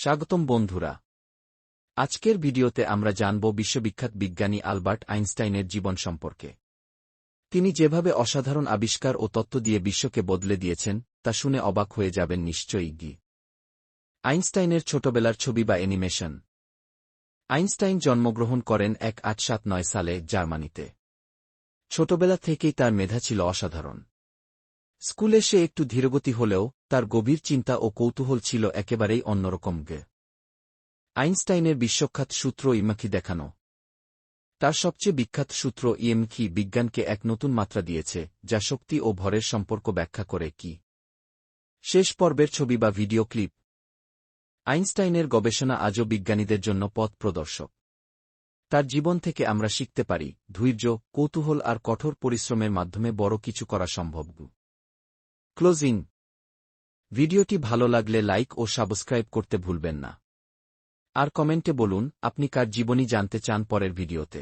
স্বাগতম বন্ধুরা। আজকের ভিডিওতে আমরা জানব বিশ্ববিখ্যাত বিজ্ঞানী আলবার্ট আইনস্টাইনের জীবন সম্পর্কে। তিনি যেভাবে অসাধারণ আবিষ্কার ও তত্ত্ব দিয়ে বিশ্বকে বদলে দিয়েছেন, তা শুনে অবাক হয়ে যাবেন নিশ্চয়ই গি। আইনস্টাইনের ছোটবেলার ছবি বা অ্যানিমেশন। আইনস্টাইন জন্মগ্রহণ করেন এক আট সাত নয় সালে জার্মানিতে। ছোটবেলা থেকেই তার মেধা ছিল অসাধারণ। স্কুলে সে একটু ধীরগতি হলেও তার গভীর চিন্তা ও কৌতূহল ছিল একেবারেই অন্যরকম গে। আইনস্টাইনের বিশ্বখ্যাত সূত্র ইমাখি দেখানো। তার সবচেয়ে বিখ্যাত সূত্র ইএমখি বিজ্ঞানকে এক নতুন মাত্রা দিয়েছে, যা শক্তি ও ভরের সম্পর্ক ব্যাখ্যা করে কি। শেষ পর্বের ছবি বা ভিডিও ক্লিপ। আইনস্টাইনের গবেষণা আজও বিজ্ঞানীদের জন্য পথ প্রদর্শক। তার জীবন থেকে আমরা শিখতে পারি, ধৈর্য, কৌতূহল আর কঠোর পরিশ্রমের মাধ্যমে বড় কিছু করা সম্ভব ক্লোজিং ভিডিওটি ভালো লাগলে লাইক ও সাবস্ক্রাইব করতে ভুলবেন না। আর কমেন্টে বলুন, আপনি কার জীবনী জানতে চান পরের ভিডিওতে